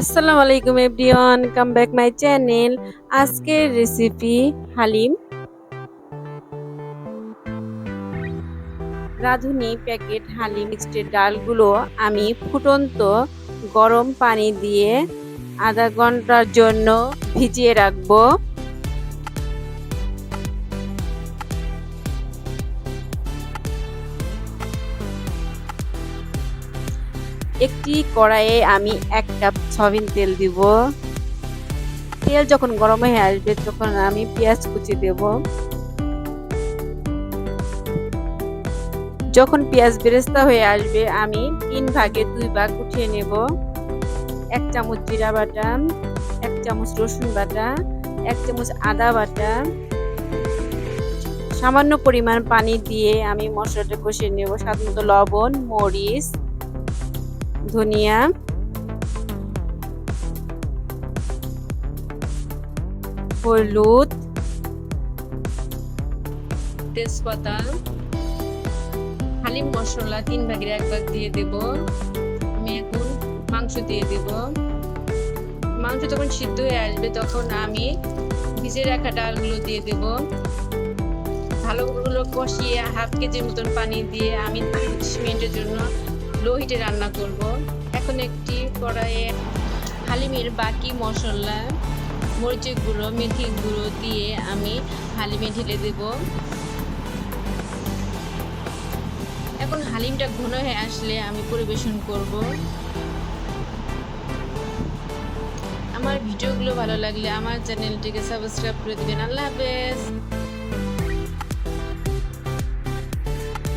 আসসালামু আলাইকুম everyone, come back my channel. আজকের রেসিপি হালিম। রাঁধুনি প্যাকেট হালিম মিক্সটের ডালগুলো আমি ফুটন্ত গরম পানি দিয়ে আধা ঘণ্টার জন্য ভিজিয়ে রাখব। একটি কড়াইয়ে আমি এক কাপ সয়াবিন তেল দিব। তেল যখন গরম হয়ে আসবে, তখন আমি পেঁয়াজ কুচি দেব। যখন পেঁয়াজ বেরেস্তা হয়ে আসবে, আমি তিন ভাগে দুই ভাগ উঠিয়ে নেব। এক চামচ জিরা বাটা, এক চামচ রসুন বাটা, এক চামচ আদা বাটা। সামান্য পরিমাণ পানি দিয়ে আমি মশলাটা কষিয়ে নেব। মতো লবণ, মরিচ ধনিয়া। হলুদ। তেজপাতা। হালিম মশলা তিন ভাগের এক ভাগ দিয়ে দেব। আমি মাংস দিয়ে দেব। মাংস যখন সিদ্ধ হয়ে আসবে তখন আমি ভিজে রাখা ডালগুলো দিয়ে দেব। ভালোগুলো কষিয়ে হাফ কেজির মতন পানি দিয়ে আমি লো হিটে রান্না করব। এখন একটি কড়াইয়ে হালিমের বাকি মশলা, মরিচের গুঁড়ো মেথি গুঁড়ো দিয়ে আমি হালিমে ঢেলে দেব। এখন হালিমটা ঘন হয়ে আসলে আমি পরিবেশন করব। আমার ভিডিওগুলো ভালো লাগলে আমার চ্যানেলটিকে সাবস্ক্রাইব করে দেবেন। আল্লাহ হাফেজ।